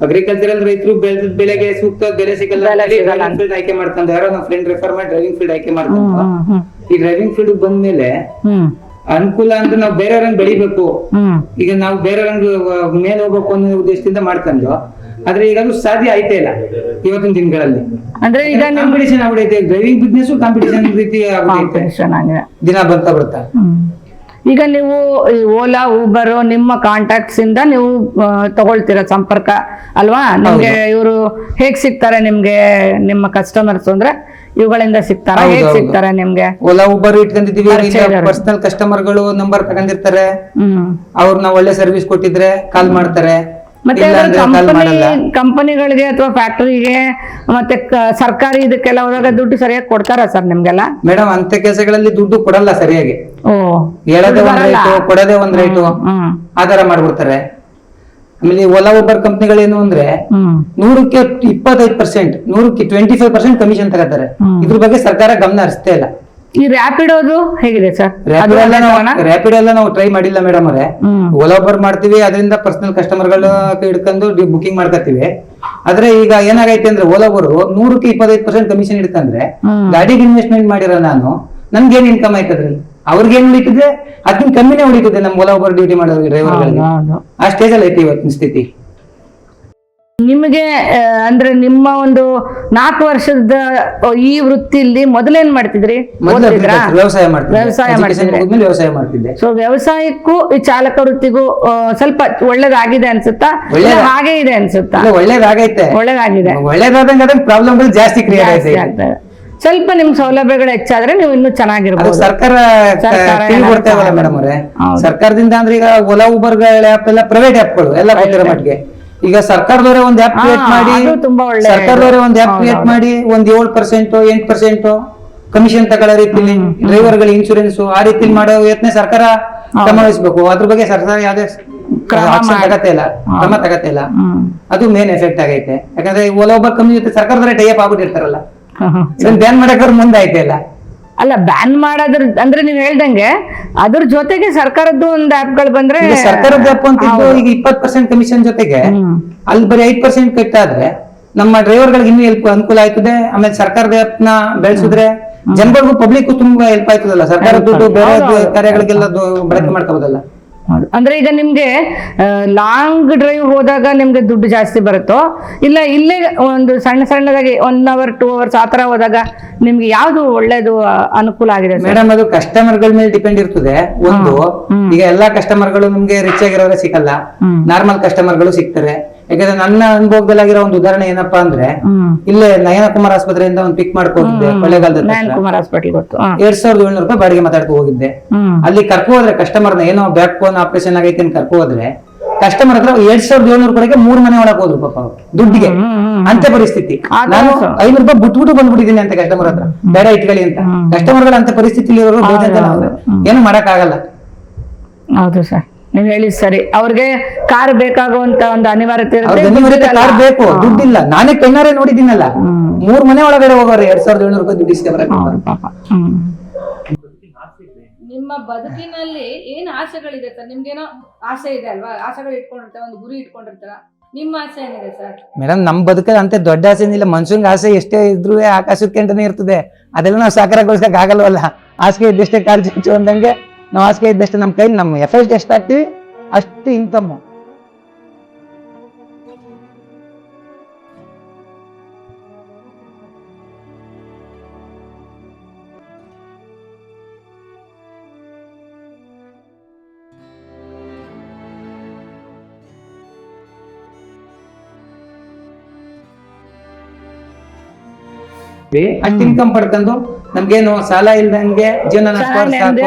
ಅಗ್ರಿಕಲ್ಚರ್ ಅಲ್ಲಿ ರೈತರು ಬೆಳೆದ ಬೆಳೆಗೆ ಸೂಕ್ತ ಬೆಲೆ ಸಿಗಲ್ಲ ಫೀಲ್ಡ್ ಆಯ್ಕೆ ಮಾಡ್ಕೊಂಡು ಯಾರೋ ನಮ್ಮ ಫ್ರೆಂಡ್ ರೆಫರ್ ಮಾಡಿ ಡ್ರೈವಿಂಗ್ ಫೀಲ್ಡ್ ಆಯ್ಕೆ ಮಾಡ್ಕೊಂಡು ಈ ಡ್ರೈವಿಂಗ್ ಫೀಲ್ಡ್ ಬಂದ್ಮೇಲೆ ಅನುಕೂಲ ಅಂದ್ರೆ ನಾವು ಬೇರೆಯವ್ರಂಗ್ ಬೆಳಿಬೇಕು. ಈಗ ನಾವು ಬೇರೆಯವ್ರಂಗ್ ಮೇಲೆ ಹೋಗ್ಬೇಕು ಅನ್ನೋ ಉದ್ದೇಶದಿಂದ ಮಾಡ್ಕೊಂಡು ಆದ್ರೆ ಈಗ ಅದು ಸಾಧ್ಯ ಆಯ್ತಾ ಇಲ್ಲ ಇವತ್ತಿನ ದಿನಗಳಲ್ಲಿ. ಅಂದ್ರೆ ಈಗ ಕಾಂಪಿಟೇಷನ್ ಆಗ್ಬಿಡೈತೆ ಡ್ರೈವಿಂಗ್ ಬಿಸ್ನೆಸ್ ಕಾಂಪಿಟೇಷನ್ ರೀತಿ ದಿನ ಬರ್ತಾ ಬರ್ತಾ. ಈಗ ನೀವು ಈ ಓಲಾ ಊಬರ್ ನಿಮ್ಮ ಕಾಂಟ್ಯಾಕ್ಟ್ಸ್ ಇಂದ ನೀವು ತಗೊಳ್ತೀರಾ ಸಂಪರ್ಕ ಅಲ್ವಾ? ನಿಮ್ಗೆ ಇವರು ಹೇಗ್ ಸಿಗ್ತಾರೆ ನಿಮ್ಗೆ ನಿಮ್ಮ ಕಸ್ಟಮರ್ಸ್ ಅಂದ್ರೆ ಇವುಗಳಿಂದ ಸಿಗ್ತಾರ? ಹೇಗ್. ಸಿಗ್ತಾರೆ ನಿಮ್ಗೆ? ಓಲಾ ಉಬರ್ ಇಟ್ಕೊಂಡಿದೀವಿ. ಪರ್ಸನಲ್ ಕಸ್ಟಮರ್ಗಳು ನಂಬರ್ ತಗೊಂಡಿರ್ತಾರೆ. ಹ್ಮ್. ಅವ್ರನ್ನ ಒಳ್ಳೆ ಸರ್ವಿಸ್ ಕೊಟ್ಟಿದ್ರೆ ಕಾಲ್ ಮಾಡ್ತಾರೆ. ಮತ್ತೆ ಕಂಪನಿ ಕಂಪನಿಗಳಿಗೆ ಅಥವಾ ಫ್ಯಾಕ್ಟರಿಗೆ ಮತ್ತೆ ಸರ್ಕಾರಿ ಇದಕ್ಕೆಲ್ಲ ಹೋದಾಗ ದುಡ್ಡು ಸರಿಯಾಗಿ ಕೊಡ್ತಾರ ಸರ್ ನಿಮ್ಗೆಲ್ಲ? ಮೇಡಮ್ ಅಂತ ಕೆಲಸಗಳಲ್ಲಿ ದುಡ್ಡು ಕೊಡಲ್ಲ ಸರಿಯಾಗಿ. ಹೇಳೋದೇ ಒಂದ್. ರೈಟು ಕೊಡೋದೇ ಒಂದ್ ರೈಟು ಆಧಾರ ಮಾಡ್ಬಿಡ್ತಾರೆ. ಆಮೇಲೆ ಓಲಾ ಉಬರ್ ಕಂಪ್ನಿಗಳೇನು ಅಂದ್ರೆ ನೂರಕ್ಕೆ ಇಪ್ಪತ್ತೈದು ಪರ್ಸೆಂಟ್ ನೂರಕ್ಕೆ ಟ್ವೆಂಟಿ ಫೈವ್ ಪರ್ಸೆಂಟ್ ಕಮಿಷನ್ ತಗೋತಾರೆ. ಇದ್ರ ಬಗ್ಗೆ ಸರ್ಕಾರ ಗಮನ ಹರಿಸ್ತೇ ಇಲ್ಲ. ಈ ರ್ಯಾಪಿಡೋದು ಹೇಗಿದೆ ಸರ್ ರ್ಯಾಪಿಡ್ ಎಲ್ಲ ನಾವು ರ್ಯಾಪಿಡ್ ಎಲ್ಲ ನಾವು ಟ್ರೈ ಮಾಡಿಲ್ಲ ಮೇಡಮ್ ಅವರೇ. ಓಲಾ ಓಬರ್ ಮಾಡ್ತೀವಿ ಅದರಿಂದ ಪರ್ಸನಲ್ ಕಸ್ಟಮರ್ಗಳು ಹಿಡ್ಕೊಂಡು ಬುಕಿಂಗ್ ಮಾಡ್ಕೊತೀವಿ ಆದ್ರೆ ಈಗ ಏನಾಗೈತೆ ಅಂದ್ರೆ ಓಲಾ ಓಬರ್ ನೂರಕ್ಕೆ ಇಪ್ಪತ್ತೈದು ಪರ್ಸೆಂಟ್ ಕಮಿಷನ್ ಇಡ್ತಂದ್ರೆ. ಗಾಡಿಗೆ ಇನ್ವೆಸ್ಟ್ಮೆಂಟ್ ಮಾಡಿರೋ ನಾನು ನನ್ಗೇನ್ ಇನ್ಕಮ್ ಆಯ್ತು ಅದ್ರಲ್ಲಿ ಅವ್ರಿಗೇನ್ ಉಳಿತದೆ? ಅದಕ್ಕಿಂತ ಕಮ್ಮಿನೇ ಉಳಿತದೆ ನಮ್ಮ ಓಲಾ ಓಬರ್ ಡ್ಯೂಟಿ ಮಾಡೋ ಡ್ರೈವರ್ಗಳಿಗೆ ಹೌದು. ಆ ಸ್ಟೇಜ್ ಅಲ್ಲಿ ಐತಿ ಇವತ್ತಿನ ಸ್ಥಿತಿ. ನಿಮಗೆ ಅಂದ್ರೆ ನಿಮ್ಮ ಒಂದು ನಾಲ್ಕು ವರ್ಷದ ಈ ವೃತ್ತಿಲಿ ಮೊದಲೇನ್ ಮಾಡ್ತಿದ್ರಿ? ವ್ಯವಸಾಯ ವ್ಯವಸಾಯ ವ್ಯವಸಾಯ ಮಾಡ್ತಿದ್ದೆ. ಸೊ ವ್ಯವಸಾಯಕ್ಕೂ ಈ ಚಾಲಕ ವೃತ್ತಿಗೂ ಸ್ವಲ್ಪ ಒಳ್ಳೇದಾಗಿದೆ ಅನ್ಸುತ್ತಾ? ಹಾಗೆ ಇದೆ ಅನ್ಸುತ್ತಾ? ಒಳ್ಳೇದಾಗೈತೆ. ಒಳ್ಳೇದಾಗಿದೆ. ಒಳ್ಳೇದಾದಂಗ ಅದನ್ನ ಪ್ರಾಬ್ಲಮ್ಗಳು ಜಾಸ್ತಿ ಕ್ರಿಯೇಟ್ ಆಗ್ತದೆ. ಸ್ವಲ್ಪ ನಿಮ್ ಸೌಲಭ್ಯಗಳು ಹೆಚ್ಚಾದ್ರೆ ನೀವು ಇನ್ನೂ ಚೆನ್ನಾಗಿರ್ಬೋದು. ಸರ್ಕಾರ ಸರ್ಕಾರದಿಂದ ಅಂದ್ರೆ ಈಗ ಓಲಾ ಉಬರ್ಗಳ ಆಪ್ ಎಲ್ಲ ಪ್ರೈವೇಟ್ ಆಪ್ಗಳು ಎಲ್ಲ ಬಂದಿರೋ ಮಟ್ಟಿಗೆ. ಈಗ ಸರ್ಕಾರದವರೇ ಒಂದ್ ಆಪ್ ಕ್ರಿಯೇಟ್ ಮಾಡಿ ತುಂಬಾ ಒಳ್ಳೆ ಸರ್ಕಾರದವರೇ ಒಂದ್ ಆಪ್ ಕ್ರಿಯೇಟ್. ಮಾಡಿ ಒಂದ್ ಏಳು ಪರ್ಸೆಂಟ್ ಎಂಟ್ ಪರ್ಸೆಂಟ್ ಕಮಿಷನ್ ತಗೊಳ್ಳೋ ರೀತಿಲಿ ಡ್ರೈವರ್ಗಳ ಇನ್ಶೂರೆನ್ಸ್ ಆ ರೀತಿಲಿ ಮಾಡೋ ಯತ್ನ ಸರ್ಕಾರ ಕ್ರಮ ವಹಿಸ್ಬೇಕು ಅದ್ರ ಬಗ್ಗೆ ಸರ್ಕಾರ ಯಾವ್ದೇ ತಗತ್ತೆ ಇಲ್ಲ ಕ್ರಮ ತಗತ್ತೆ ಇಲ್ಲ. ಅದು ಮೇನ್ ಎಫೆಕ್ಟ್ ಆಗೈತೆ. ಯಾಕಂದ್ರೆ ಓಲಾ ಉಬರ್ ಕಂಪನಿ ಜೊತೆ ಸರ್ಕಾರದವರೇ ಟೈಪ್ ಆಗ್ಬಿಟ್ಟಿರ್ತಾರಲ್ಲ. ಬ್ಯಾನ್ ಮಾಡಕ್ ಅವ್ರು ಮುಂದೆ ಆಯ್ತಾ ಇಲ್ಲ. ಅಲ್ಲ ಬ್ಯಾನ್ ಮಾಡೋದ್ರ ಅಂದ್ರೆ ನೀವ್ ಹೇಳ್ದಂಗೆ ಅದ್ರ ಜೊತೆಗೆ ಸರ್ಕಾರದ್ದು ಒಂದು ಆಪ್ಗಳು ಬಂದ್ರೆ ಸರ್ಕಾರದ ಆಪ್ ಅಂತ ಈಗ ಇಪ್ಪತ್ ಪರ್ಸೆಂಟ್ ಕಮಿಷನ್ ಜೊತೆಗೆ. ಅಲ್ಲಿ ಬರೀ ಐದ್ ಪರ್ಸೆಂಟ್ ಕಟ್ಟಾದ್ರೆ ನಮ್ಮ ಡ್ರೈವರ್ ಗಳಿಗೆ ಇನ್ನೂ ಹೆಲ್ಪ್ ಅನುಕೂಲ ಆಯ್ತದೆ ಆಮೇಲೆ ಸರ್ಕಾರದ ಆಪ್ನ ಬೆಳೆಸಿದ್ರೆ ಜನಗಳಿಗೂ ಪಬ್ಲಿಕ್ ತುಂಬಾ ಹೆಲ್ಪ್ ಆಯ್ತದಲ್ಲ ಸರ್ಕಾರ ದುಡ್ಡು ಬೇರೆ. ಕಾರ್ಯಗಳಿಗೆಲ್ಲ ಬಳಕೆ ಮಾಡ್ಕೋಬೋದಲ್ಲ. ಅಂದ್ರೆ ಈಗ ನಿಮ್ಗೆ ಲಾಂಗ್ ಡ್ರೈವ್ ಹೋದಾಗ ನಿಮ್ಗೆ ದುಡ್ಡು ಜಾಸ್ತಿ ಬರುತ್ತೋ? ಇಲ್ಲ ಇಲ್ಲೇ ಒಂದು ಸಣ್ಣ ಸಣ್ಣದಾಗಿ ಒನ್ ಅವರ್ ಟೂ ಅವರ್ಸ್ ಆ ತರ ಹೋದಾಗ ನಿಮ್ಗೆ ಯಾವ್ದು ಒಳ್ಳೇದು ಅನುಕೂಲ ಆಗಿದೆ ಮೇಡಮ್ ಅದು ಕಸ್ಟಮರ್ಗಳ ಮೇಲೆ ಡಿಪೆಂಡ್ ಇರ್ತದೆ ಒಂದು. ಈಗ ಎಲ್ಲಾ ಕಸ್ಟಮರ್ಗಳು ನಿಮ್ಗೆ ರಿಚ್ ಆಗಿರೋರೆ ಸಿಗಲ್ಲ. ನಾರ್ಮಲ್ ಕಸ್ಟಮರ್ಗಳು ಸಿಗ್ತಾರೆ. ಯಾಕಂದ್ರೆ ನನ್ನ ಅನುಭವದಲ್ಲಿ ಆಗಿರೋ ಒಂದು ಉದಾಹರಣೆ ಏನಪ್ಪಾ ಅಂದ್ರೆ ಇಲ್ಲೇ ನಯನ ಕುಮಾರ್ ಆಸ್ಪತ್ರೆಯಿಂದ ಒಂದು ಪಿಕ್ ಮಾಡ್ಕೊಂಡಿದ್ದೆ ಕೊಳ್ಳೇಗಾಲದ ಗೊತ್ತು. ಎರಡ್ ಸಾವಿರದ ಏಳ್ನೂರು ರೂಪಾಯಿ ಬಾಡಿಗೆ ಮಾತಾಡ್ಕೊ ಹೋಗಿದ್ದೆ. ಅಲ್ಲಿ ಕರ್ಕೊ ಹೋದ್ರೆ ಕಸ್ಟಮರ್ನ ಏನೋ ಬ್ಯಾಕ್ ಬೋನ್ ಆಪರೇಷನ್ ಆಗೈತೆ ಅಂತ ಕರ್ಕೊ ಹೋದ್ರೆ ಕಸ್ಟಮರ್ ಹತ್ರ ಎರಡ್ ಸಾವಿರದ ಏಳ್ನೂರು ರೂಪಾಯಿಗೆ ಮೂರ್ ಮನೆ ಒಳಗೆ ಹೋದ್ರು ಪಾಪ. ದುಡ್ಡಿಗೆ. ಅಂತ ಪರಿಸ್ಥಿತಿ. ನಾನು. ಐನೂರು ರೂಪಾಯಿ ಬಿಟ್ಬಿಟ್ಟು ಬಂದ್ಬಿಟ್ಟಿದ್ದೀನಿ ಅಂತ ಕಸ್ಟಮರ್ ಹತ್ರ. ಬೇಡ ಇಟ್ಕೊಳ್ಳಿ ಅಂತ. ಕಸ್ಟಮರ್ಗಳ ಅಂತ ಪರಿಸ್ಥಿತಿ ಏನು ಮಾಡಕ್ ಆಗಲ್ಲ ಹೌದು ಸರ್. ನೀವ್ ಹೇಳಿ ಸರಿ. ಅವ್ರಿಗೆ ಕಾರ್ ಬೇಕಾಗುವಂತ ಒಂದು ಅನಿವಾರ್ಯತೆ ಇರುತ್ತೆ. ಕಾರ್ ಬೇಕು ದುಡ್ಡಿಲ್ಲ. ನಾನೇ ಕಣ್ಣಾರೆ ನೋಡಿದ್ದೀನಲ್ಲ. ಮೂರ್ ಮನೆ ಒಳಗಡೆ ಹೋಗೋರು ಎರಡ್ ಸಾವಿರದ ಏಳ್ನೂರು ರೂಪಾಯಿ ದುಡ್ಡು ಪಾಪ. ನಿಮ್ಮ ಬದುಕಿನಲ್ಲಿ ಏನ್ ಆಸೆಗಳಿದೆ ಸರ್? ನಿಮ್ಗೇನೋ ಆಸೆ ಇದೆ ಅಲ್ವಾ? ಆಸೆಗಳು ಇಟ್ಕೊಂಡಿರ್ತಾರೆ ಒಂದು ಗುರಿ ಇಟ್ಕೊಂಡಿರ್ತಾರ? ನಿಮ್ಮ ಆಸೆ ಏನಿದೆ ಸರ್? ಮೇಡಮ್ ನಮ್ ಬದುಕಲ್ಲಿ ಅಂತ ದೊಡ್ಡ ಆಸೆ ಏನಿಲ್ಲ ಮನ್ಸೂನ್ ಆಸೆ ಎಷ್ಟೇ ಇದ್ರು ಆಕಾಶಕ್ಕೆ ಅಂತಾನೆ ಇರ್ತದೆ. ಅದೆಲ್ಲ ನಾವು ಸಾಕಾರಗೊಳಿಸಕ್ ಆಗಲ್ವಲ್ಲ ಹಾಸಿಗೆ ಇದ್ದಷ್ಟೇ ಕಾಲು ಚುಚ್ಚು ಅಂದಂಗೆ. ನಾವು ಹಾಸಿಗೆ ಇದ್ದಷ್ಟು ನಮ್ಮ ಕೈ ನಮ್ಮ ಎಫೆಕ್ಟ್ ಎಷ್ಟು ಹಾಕ್ತೀವಿ ಅಷ್ಟು ಇನ್ಕಮ್ ಅಷ್ಟು ಇನ್ಕಮ್ ಪಡ್ಕೊಂಡು? ನಮ್ಗೇನು ಸಾಲ ಇಲ್ದಂಗೆ ಜೀವನ ನಡೆಸ್ಕೊಂಡು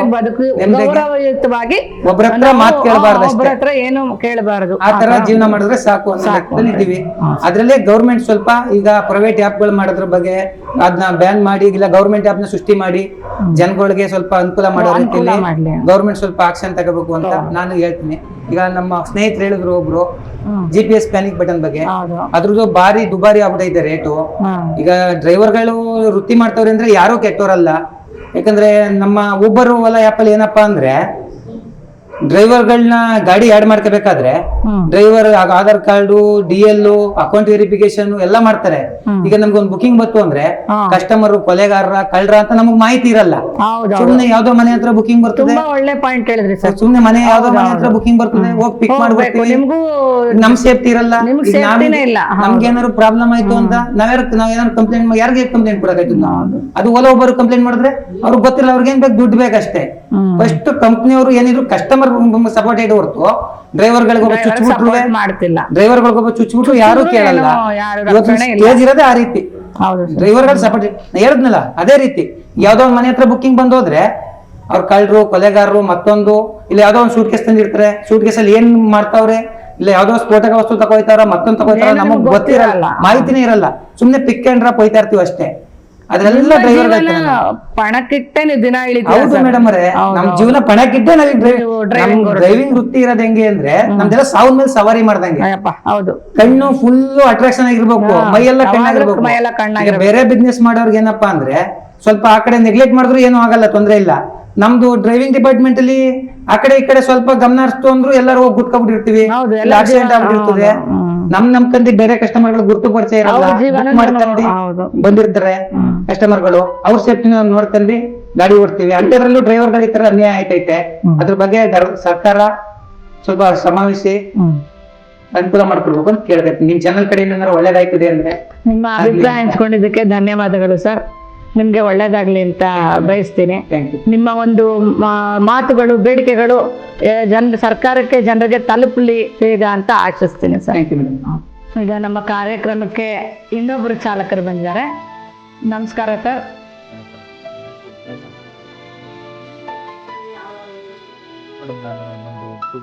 ಒಬ್ಬರ ಹತ್ರ ಮಾತು ಕೇಳಬಾರ್ದು ಹತ್ರ ಏನು ಕೇಳಬಾರದು. ಆ ತರ ಜೀವನ ಮಾಡಿದ್ರೆ ಸಾಕು ಅಂತ ಇದೀವಿ ಇದ್ದೀವಿ ಅದ್ರಲ್ಲೇ ಗೌರ್ಮೆಂಟ್ ಸ್ವಲ್ಪ ಈಗ ಪ್ರೈವೇಟ್ ಆಪ್ಗಳು ಮಾಡೋದ್ರ ಬಗ್ಗೆ ಅದನ್ನ ಬ್ಯಾನ್ ಮಾಡಿ ಇಲ್ಲ ಗೌರ್ಮೆಂಟ್ ಆಪ್ನ ಸೃಷ್ಟಿ ಮಾಡಿ ಜನಗಳಿಗೆ ಸ್ವಲ್ಪ ಅನುಕೂಲ ಮಾಡೋ ರೀತಿಯಲ್ಲಿ ಗೌರ್ಮೆಂಟ್ ಸ್ವಲ್ಪ ಆಕ್ಷನ್ ತಗೋಬೇಕು ಅಂತ ನಾನು ಹೇಳ್ತೀನಿ. ಈಗ ನಮ್ಮ ಸ್ನೇಹಿತರು ಹೇಳಿದ್ರು ಒಬ್ರು. G P S panic button ಬಗ್ಗೆ. ಅದ್ರದ್ದು ಭಾರಿ ದುಬಾರಿ ಆಗ್ಬಿಟ್ಟೈತೆ ರೇಟು ಈಗ ಈಗ ಡ್ರೈವರ್ಗಳು ವೃತ್ತಿ ಮಾಡ್ತವ್ರೆ ಅಂದ್ರೆ ಯಾರು ಕೆಟ್ಟವರಲ್ಲ ಯಾಕಂದ್ರೆ ನಮ್ಮ ಊಬರ್ ಓಲಾ ಆ್ಯಪಲ್ಲಿ ಏನಪ್ಪಾ ಅಂದ್ರೆ ಡ್ರೈವರ್ಗಳನ್ನ ಗಾಡಿ add ಮಾಡ್ಕೋಬೇಕಾದ್ರೆ. Driver Aadhaar card D L account verification ಎಲ್ಲ ಮಾಡ್ತಾರೆ. ಈಗ ನಮ್ಗೆ ಒಂದು ಬುಕಿಂಗ್ ಬಂತು ಅಂದ್ರೆ ಕಸ್ಟಮರ್ ಕೊಲೆಗಾರರ ಕಳ್ರ ಅಂತ ನಮಗ್ ಮಾಹಿತಿ ಇರಲ್ಲ. ಸುಮ್ನೆ ಯಾವ್ದೋ ಮನೆ ಹತ್ರ ಬುಕಿಂಗ್ ಬರ್ತದೆ. ಒಳ್ಳೆ ಪಾಯಿಂಟ್ ಹೇಳಿದ್ರಿ ಸರ್. ಸುಮ್ನೆ ಮನೆ ಯಾವ್ದೋ ಮನೆ ಹತ್ರ ಬುಕಿಂಗ್ ಬರ್ತದೆ ಹೋಗಿ ಪಿಕ್ ಮಾಡ್ಬೇಕು ನಿಮ್ಗೂ ನಮ್ ಸೇಫ್ಟಿ ಇರಲ್ಲ. ನಿಮ್ಗ್ ಏನಾದ್ರು ಪ್ರಾಬ್ಲಮ್ ಆಯ್ತು ಅಂತ ನಾವ್ಯಾರ ನಾವ್ ಏನಾದ್ರು ಕಂಪ್ಲೇಂಟ್ ಯಾರಿಗೆ ಕಂಪ್ಲೇಂಟ್ ಕೊಡಕಾಯ್ತು ಅದು ಒಲ ಒಬ್ಬರು ಕಂಪ್ಲೇಂಟ್ ಮಾಡಿದ್ರೆ ಅವ್ರಿಗೆ ಗೊತ್ತಿಲ್ಲ ಅವ್ರಿಗೆ ಏನ್ ಬೇಕು? ದುಡ್ಡು ಬೇಕಷ್ಟೇ. ಫಸ್ಟ್ ಕಂಪ್ನಿಯವರು ಏನಿದ್ರು ಕಸ್ಟಮರ್ ಸಪೋರ್ಟ್ ಇಟ್ಟು ಹೊರತು? ಡ್ರೈವರ್ ಚುಚ್ಚಿಬಿಟ್ರು ಮಾಡ್ತಿಲ್ಲ. ಡ್ರೈವರ್ಗಳಿಗೊಬ್ಬ ಚುಚ್ಚಿಬಿಟ್ರು ಯಾರು ಕೇಳಲ್ಲ. ಇವತ್ತು ಸ್ಟೇಜ್ ಇರೋದೇ ಆ ರೀತಿ. ಡ್ರೈವರ್ಗಳು ಸಪೋರ್ಟ್ ಹೇಳದ್ನಲ್ಲ ಅದೇ ರೀತಿ. ಯಾವ್ದೋ ಒಂದ್ ಮನೆ ಹತ್ರ ಬುಕಿಂಗ್ ಬಂದೋದ್ರೆ ಅವ್ರ ಕಳ್ಳರು ಕೊಲೆಗಾರರು ಮತ್ತೊಂದು ಇಲ್ಲ ಯಾವ್ದೋ ಒಂದು ಸೂಟ್ ಕೇಸ್ ತಂದಿರ್ತಾರೆ. ಸೂಟ್ ಕೇಸ್ ಅಲ್ಲಿ ಏನ್ ಮಾಡ್ತಾವ್ರೆ? ಇಲ್ಲ ಯಾವ್ದೋ ಸ್ಫೋಟಕ ವಸ್ತು ತಗೋಯ್ತಾರ ಮತ್ತೊಂದ್ ತಗೋತಾರ ನಮಗ್ ಗೊತ್ತಿರಲ್ಲ. ಗೊತ್ತಿರಲ್ಲ. ಮಾಹಿತಿನೇ ಇರಲ್ಲ. ಸುಮ್ನೆ ಪಿಕ್ ಅಂಡ್ ಡ್ರಾಪ್ ಹೋಯ್ತಾ ಇರ್ತೀವಿ ಅಷ್ಟೇ. ಅದ್ರೆಲ್ಲ ಡ್ರೈವರ್ ಪಣಕ್ಕಿಟ್ಟೇನೆ ದಿನ ಹೌದು. ಮೇಡಮ್ ಅವರೇ. ನಮ್ ಜೀವನ ಪಣಕ್ಕಿಟ್ಟೆ ಹೊರಟಿದ್ದೀವಿ. ಡ್ರೈವಿಂಗ್ ವೃತ್ತಿ ಇರೋದ್ ಹೆಂಗೆ ಅಂದ್ರೆ ನಮ್ದೆಲ್ಲ ಸಾವನ್ ಮೇಲೆ ಸವಾರಿ ಮಾಡ್ದಂಗೆ. ಹೌದು. ಕಣ್ಣು ಫುಲ್ ಅಟ್ರಾಕ್ಷನ್ ಆಗಿರ್ಬೇಕು ಮೈಯೆಲ್ಲ ಕಣ್ಣಾಗಿರ್ಬೇಕು. ಮೈಯೆಲ್ಲ. ಬೇರೆ ಬಿಸ್ನೆಸ್ ಮಾಡೋರ್ಗೆ ಏನಪ್ಪಾ ಅಂದ್ರೆ ಸ್ವಲ್ಪ ಆ ಕಡೆ ನೆಗ್ಲೆಕ್ಟ್ ಮಾಡಿದ್ರು ಏನು ಆಗಲ್ಲ ತೊಂದರೆ ಇಲ್ಲ. ನಮ್ದು ಡ್ರೈವಿಂಗ್ ಡಿಪಾರ್ಟ್ಮೆಂಟ್ ಅಲ್ಲಿ ಆ ಕಡೆ ಈ ಕಡೆ ಸ್ವಲ್ಪ ಗಮನ ಹರಿಸ್ತು ಅಂದ್ರು ಎಲ್ಲರೂ ಹೋಗಿ ಗುಟ್ಕೊಂಡ್ಬಿಟ್ಟಿರ್ತೀವಿ ಆಕ್ಸಿಡೆಂಟ್ ಆಗ್ಬಿಟ್ಟಿರ್ತದೆ. ನಮ್ ನಮ್ಕಂದಿ ಬೇರೆ ಕಸ್ಟಮರ್ಗಳು ಗುರುತು ಪರಿಚಯ ಇರಲ್ಲ. ಕಸ್ಟಮರ್ಗಳು ಹೌದು. ಬಂದಿರ್ತಾರೆ ಕಸ್ಟಮರ್ಗಳು ಅವ್ರ ಸೇಫ್ಟಿ ನೋಡ್ಕೊಂಡು ಗಾಡಿ ಓಡ್ತೀವಿ. ಅಂತದ್ರಲ್ಲೂ ಡ್ರೈವರ್ ಗಾಡಿ ತರ ಅನ್ಯಾಯ ಆಯ್ತೈತೆ. ಅದ್ರ ಬಗ್ಗೆ ಸರ್ಕಾರ ಸ್ವಲ್ಪ ಸಮಾವೇಶಿ. ಅನುಕೂಲ ಮಾಡ್ಕೊಡ್ಬೇಕು ಅಂತ ಕೇಳ್ಬೇಕು ನಿಮ್ ಚಾನಲ್ ಕಡೆಯಿಂದ ಏನಾದ್ರು ಒಳ್ಳೇದಾಯ್ತದೆ ಅಂದ್ರೆ. ನಿಮ್ಮ ಅಭಿಪ್ರಾಯ ಹಂಚ್ಕೊಂಡಿದ್ದಕ್ಕೆ ಧನ್ಯವಾದಗಳು ಸರ್. ನಿಮ್ಗೆ ಒಳ್ಳೇದಾಗ್ಲಿ ಅಂತ ಬಯಸ್ತೀನಿ. ನಿಮ್ಮ ಒಂದು ಮಾ- ಮಾತುಗಳು ಬೇಡಿಕೆಗಳು ಏ, ಜನ ಸರ್ಕಾರಕ್ಕೆ ಜನರಿಗೆ ತಲುಪಲಿ ಬೇಗ ಅಂತ ಆಶಿಸ್ತೀನಿ ಸರ್. ಥ್ಯಾಂಕ್ ಯು ಮೇಡಮ್ ಈಗ ನಮ್ಮ ಕಾರ್ಯಕ್ರಮಕ್ಕೆ ಇನ್ನೊಬ್ರು ಚಾಲಕರು ಬಂದಿದ್ದಾರೆ. ನಮಸ್ಕಾರ ಸರ್.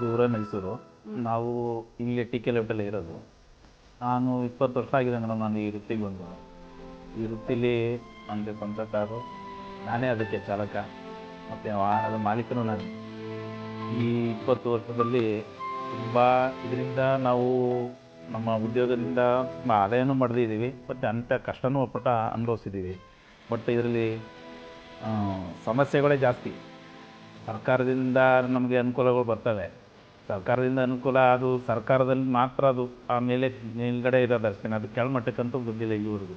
ದೂರ ಮೈಸೂರು. ನಾವು ಇಲ್ಲಿ ಟಿ ಕೆ ಲೆಫ್ಟಲ್ಲಿ ಇರೋದು. ನಾನು ಇಪ್ಪತ್ತು ವರ್ಷ ಆಗಿದೆ ಮೇಡಮ್ ನಾನು ಈ ವೃತ್ತಿಗೆ ಬಂದು. ಈ ವೃತ್ತಿಲಿ ನನಗೆ ಸ್ವಂತ ಕಾರು ನಾನೇ ಅದಕ್ಕೆ ಚಾಲಕ. ಮತ್ತು ವಾಹನದ ಮಾಲೀಕನು ನಾನು. ಈ ಇಪ್ಪತ್ತು ವರ್ಷದಲ್ಲಿ ತುಂಬ ಇದರಿಂದ ನಾವು ನಮ್ಮ ಉದ್ಯೋಗದಿಂದ ತುಂಬ ಆದಾಯನೂ ಮಾಡಿದ್ದೀವಿ ಮತ್ತು ಅಂಥ ಕಷ್ಟನೂ ಒಪ್ಪಟ ಅನುಭವಿಸಿದ್ದೀವಿ. ಬಟ್ ಇದರಲ್ಲಿ ಸಮಸ್ಯೆಗಳೇ ಜಾಸ್ತಿ. ಸರ್ಕಾರದಿಂದ ನಮಗೆ ಅನುಕೂಲಗಳು ಬರ್ತವೆ. ಸರ್ಕಾರದಿಂದ ಅನುಕೂಲ ಅದು ಸರ್ಕಾರದಲ್ಲಿ ಮಾತ್ರ ಅದು ಆಮೇಲೆ ಮೇಲ್ಗಡೆ ಇರೋದು ಅಷ್ಟೇ ಅದು ಕೆಳಮಟ್ಟಕ್ಕಂತೂ ಬಂದಿಲ್ಲ ಇಲ್ಲಿವರೆಗೂ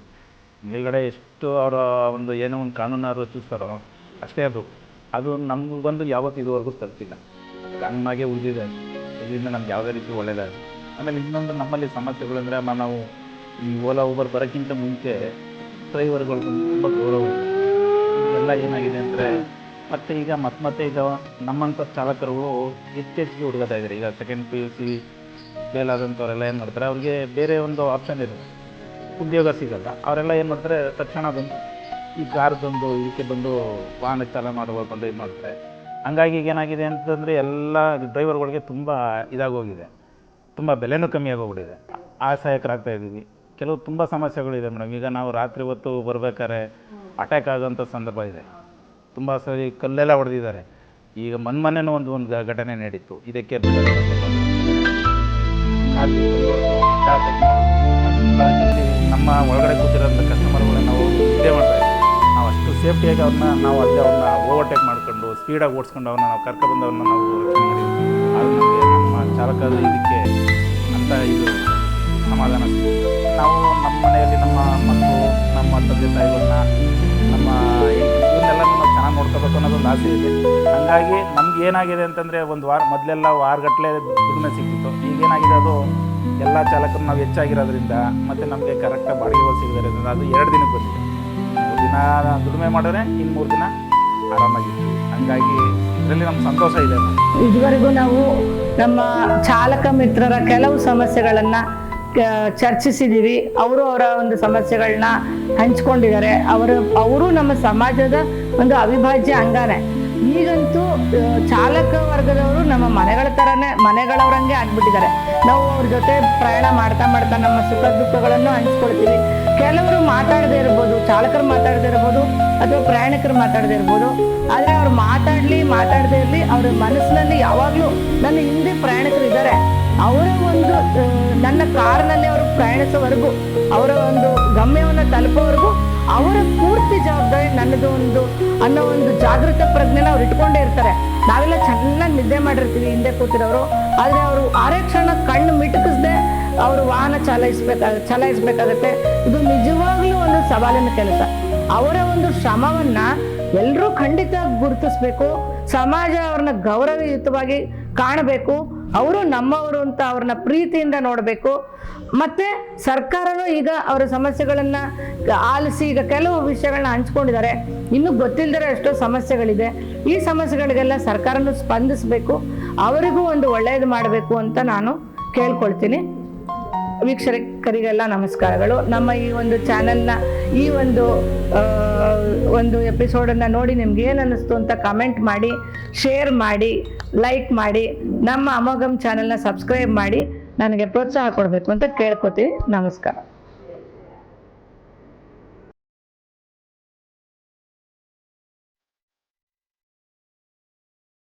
ಮೇಲ್ಗಡೆ ಎಷ್ಟು ಅವರ ಒಂದು ಏನೋ ಒಂದು ಕಾನೂನು ರಚಿಸ್ತಾರೋ ಅಷ್ಟೇ ಅದು. ಅದು ನಮ್ಗೆ ಬಂದು ಯಾವತ್ತು ಇದುವರೆಗೂ ತಲುಪಿಲ್ಲ. ಕಾನೂನಾಗೆ ಉಳಿದಿದೆ. ಇದರಿಂದ ನಮ್ಗೆ ಯಾವುದೇ ರೀತಿ ಒಳ್ಳೆಯದಾಗಿ ಆಮೇಲೆ ಇನ್ನೊಂದು ನಮ್ಮಲ್ಲಿ ಸಮಸ್ಯೆಗಳು ಅಂದರೆ ನಾವು ಈ ಓಲಾ ಊಬರ್ ಬರೋಕ್ಕಿಂತ ಮುಂಚೆ ಡ್ರೈವರ್ಗಳು ತುಂಬ ಗೌರವ ಇದೆ. ಎಲ್ಲ ಏನಾಗಿದೆ ಅಂದರೆ ಮತ್ತೆ ಈಗ ಮತ್ತೆ ಮತ್ತೆ ಈಗ ನಮ್ಮಂಥ ಚಾಲಕರುಗಳು ಹೆಚ್ಚೆಚ್ಚಿಗೆ ಹುಡುಗತಾ ಇದ್ದಾರೆ. ಈಗ second P U C fail ಆದಂಥವ್ರೆಲ್ಲ ಏನು ಮಾಡ್ತಾರೆ? ಅವ್ರಿಗೆ ಬೇರೆ ಒಂದು ಆಪ್ಷನ್ ಇರುತ್ತೆ. ಉದ್ಯೋಗ ಸಿಗಲ್ಲ. ಅವರೆಲ್ಲ ಏನು ಮಾಡ್ತಾರೆ, ತಕ್ಷಣ ಬಂದು ಈ ಕಾರ್ ಬಂದು ಇದಕ್ಕೆ ಬಂದು ವಾಹನ ಚಾಲನೆ ಮಾಡುವ ಬಂದು ಇದು ಮಾಡ್ತಾರೆ? ಹಂಗಾಗಿ ಈಗ ಏನಾಗಿದೆ ಅಂತಂದರೆ ಎಲ್ಲ ಡ್ರೈವರ್ಗಳಿಗೆ ತುಂಬ ಇದಾಗೋಗಿದೆ. ತುಂಬ ಬೆಲೆನೂ ಕಮ್ಮಿ ಆಗೋಗ್ಬಿಟ್ಟಿದೆ. ಅಸಹಾಯಕರಾಗ್ತಾ ಇದ್ದೀವಿ. ಕೆಲವು ತುಂಬ ಸಮಸ್ಯೆಗಳಿದೆ ಮೇಡಮ್. ಈಗ ನಾವು ರಾತ್ರಿ ಹೊತ್ತು ಬರ್ಬೇಕಾದ್ರೆ ಅಟ್ಯಾಕ್ ಆಗೋಂಥ ಸಂದರ್ಭ ಇದೆ. ತುಂಬ ಸರಿ ಕಲ್ಲೆಲ್ಲ ಹೊಡೆದಿದ್ದಾರೆ. ಈಗ ಮೊನ್ನೆ ಒಂದು ಒಂದು ಘಟನೆ ನಡೀತು. ಇದಕ್ಕೆ ನಮ್ಮ ಒಳಗಡೆ ಕೂತಿರೋಂಥ ಕಸ್ಟಮರ್ಗಳನ್ನ ನಾವು ಇದೇ ಮಾಡ್ತಾ ಇದ್ದೀವಿ. ನಾವು ಅಷ್ಟು ಸೇಫ್ಟಿಯಾಗಿ ಅವ್ರನ್ನ ನಾವು ಅಲ್ಲೇ ಅವ್ರನ್ನ ಓವರ್ಟೇಕ್ ಮಾಡ್ಕೊಂಡು ಸ್ಪೀಡಾಗಿ ಓಡಿಸ್ಕೊಂಡು ಅವ್ರನ್ನ ನಾವು ಕರ್ಕೊಬಂದವ್ರನ್ನ ನಾವು ರಕ್ಷಣೆ ಅದು ನಮಗೆ ನಮ್ಮ ಚಾಲಕರು ಇದಕ್ಕೆ ಅಂತ ಇದು ಸಮಾಧಾನ. ನಾವು ನಮ್ಮ ಮನೆಯಲ್ಲಿ ನಮ್ಮ ಮಕ್ಕಳು, ನಮ್ಮ ತಂದೆ ತಾಯಿಗಳನ್ನ, ನಮ್ಮ ಇವನ್ನೆಲ್ಲ ನಾವು ಚೆನ್ನಾಗಿ ನೋಡ್ಕೋಬೇಕು ಅನ್ನೋದೊಂದು ಆಸೆ ಇದೆ. ಹಂಗಾಗಿ ನಮ್ಗೆ ಏನಾಗಿದೆ ಅಂತಂದರೆ ಒಂದು ವಾರ ಮೊದಲೆಲ್ಲ ವಾರಗಟ್ಟಲೆ ದುಡಿಮೆ ಈಗ ಏನಾಗಿದೆ ಅದು ಎಲ್ಲ ಚಾಲಕರು ನಾವು ಹೆಚ್ಚಾಗಿರೋದ್ರಿಂದ ಮತ್ತು ನಮಗೆ ಕರೆಕ್ಟಾಗಿ ಬಾಡಿಗೆಗಳು ಸಿಗೋದ್ರಿಂದ ಅದು ಎರಡು ದಿನಕ್ಕೆ ಬಂದಿದೆ. ಮೂರು ದಿನ ದುಡಿಮೆ ಮಾಡಿದ್ರೆ ಇನ್ನು ಮೂರು ದಿನ ಆರಾಮಾಗಿರ್ತೀವಿ ಹಂಗಾಗಿ ಇದರಲ್ಲಿ ನಮ್ಗೆ ಸಂತೋಷ ಇದೆ ಇದುವರೆಗೂ ನಾವು ನಮ್ಮ ಚಾಲಕ ಮಿತ್ರರ ಕೆಲವು ಸಮಸ್ಯೆಗಳನ್ನು ಚರ್ಚಿಸಿದ್ದೀವಿ ಅವರು ಅವರ ಒಂದು ಸಮಸ್ಯೆಗಳನ್ನ ಹಂಚ್ಕೊಂಡಿದ್ದಾರೆ. ಅವರು ಅವರು ನಮ್ಮ ಸಮಾಜದ ಒಂದು ಅವಿಭಾಜ್ಯ ಅಂಗನೇ. ಈಗಂತೂ ಚಾಲಕ ವರ್ಗದವರು ನಮ್ಮ ಮನೆಗಳ ಥರನೇ ಮನೆಗಳವರಂಗೆ ಆಗ್ಬಿಟ್ಟಿದ್ದಾರೆ. ನಾವು ಅವ್ರ ಜೊತೆ ಪ್ರಯಾಣ ಮಾಡ್ತಾ ಮಾಡ್ತಾ ನಮ್ಮ ಸುಖ ದುಃಖಗಳನ್ನು ಹಂಚ್ಕೊಳ್ತೀವಿ. ಕೆಲವರು ಮಾತಾಡದೇ ಇರ್ಬೋದು, ಚಾಲಕರು ಮಾತಾಡದೇ ಇರ್ಬೋದು, ಅಥವಾ ಪ್ರಯಾಣಿಕರು ಮಾತಾಡದೇ ಇರ್ಬೋದು. ಆದರೆ ಅವ್ರು ಮಾತಾಡಲಿ, ಮಾತಾಡದೇ ಇರಲಿ, ಅವ್ರ ಮನಸ್ಸಿನಲ್ಲಿ ಯಾವಾಗಲೂ ನನ್ನ ಹಿಂದೆ ಪ್ರಯಾಣಿಕರು ಇದ್ದಾರೆ. ಅವರ ಒಂದು ನನ್ನ ಕಾರ್ನಲ್ಲಿ ಅವರು ಪ್ರಯಾಣಿಸೋವರೆಗೂ ಅವರ ಒಂದು ಗಮ್ಯವನ್ನು ತಲುಪೋವರೆಗೂ ಅವರ ಪೂರ್ತಿ ಜವಾಬ್ದಾರಿ ನನ್ನದು ಒಂದು ಅನ್ನೋ ಒಂದು ಜಾಗೃತ ಪ್ರಜ್ಞೆನ ಅವ್ರು ಇಟ್ಕೊಂಡೇ ಇರ್ತಾರೆ. ನಾವೆಲ್ಲ ಚೆನ್ನಾಗಿ ನಿದ್ದೆ ಮಾಡಿರ್ತೀವಿ, ಹಿಂದೆ ಕೂತಿರೋರು. ಆದರೆ ಅವರು ಆರಕ್ಷಣ ಕಣ್ಣು ಮಿಟುಕಿಸ್ದೆ ಅವರು ವಾಹನ ಚಲಾಯಿಸ್ಬೇಕ, ಚಲಾಯಿಸ್ಬೇಕಾಗತ್ತೆ. ಇದು ನಿಜವಾಗ್ಲೂ ಒಂದು ಸವಾಲಿನ ಕೆಲಸ. ಅವರ ಒಂದು ಶ್ರಮವನ್ನ ಎಲ್ಲರೂ ಖಂಡಿತ ಗುರುತಿಸ್ಬೇಕು. ಸಮಾಜ ಅವ್ರನ್ನ ಗೌರವಯುತವಾಗಿ ಕಾಣಬೇಕು. ಅವರು ನಮ್ಮವರು ಅಂತ ಅವ್ರನ್ನ ಪ್ರೀತಿಯಿಂದ ನೋಡಬೇಕು. ಮತ್ತೆ ಸರ್ಕಾರನೂ ಈಗ ಅವರ ಸಮಸ್ಯೆಗಳನ್ನ ಆಲಿಸಿ ಈಗ ಕೆಲವು ವಿಷಯಗಳನ್ನ ಹಂಚ್ಕೊಂಡಿದ್ದಾರೆ. ಇನ್ನೂ ಗೊತ್ತಿಲ್ಲದಿರೋ ಎಷ್ಟೋ ಸಮಸ್ಯೆಗಳಿದೆ. ಈ ಸಮಸ್ಯೆಗಳಿಗೆಲ್ಲ ಸರ್ಕಾರನೂ ಸ್ಪಂದಿಸಬೇಕು. ಅವರಿಗೂ ಒಂದು ಒಳ್ಳೆಯದು ಮಾಡಬೇಕು ಅಂತ ನಾನು ಕೇಳ್ಕೊಳ್ತೀನಿ. ವೀಕ್ಷಕರಿಗೆಲ್ಲ ನಮಸ್ಕಾರಗಳು. ನಮ್ಮ ಈ ಒಂದು ಚಾನೆಲ್ನ ಈ ಒಂದು ಒಂದು ಎಪಿಸೋಡನ್ನು ನೋಡಿ ನಿಮ್ಗೆ ಏನು ಅನ್ನಿಸ್ತು ಅಂತ ಕಮೆಂಟ್ ಮಾಡಿ ಶೇರ್ ಮಾಡಿ ಲೈಕ್ ಮಾಡಿ, ನಮ್ಮ ಅಮೋಘಂ ಚಾನೆಲ್ನ ಸಬ್ಸ್ಕ್ರೈಬ್ ಮಾಡಿ, ನನಗೆ ಪ್ರೋತ್ಸಾಹ ಕೊಡಬೇಕು ಅಂತ ಕೇಳ್ಕೊತೀವಿ. ನಮಸ್ಕಾರ.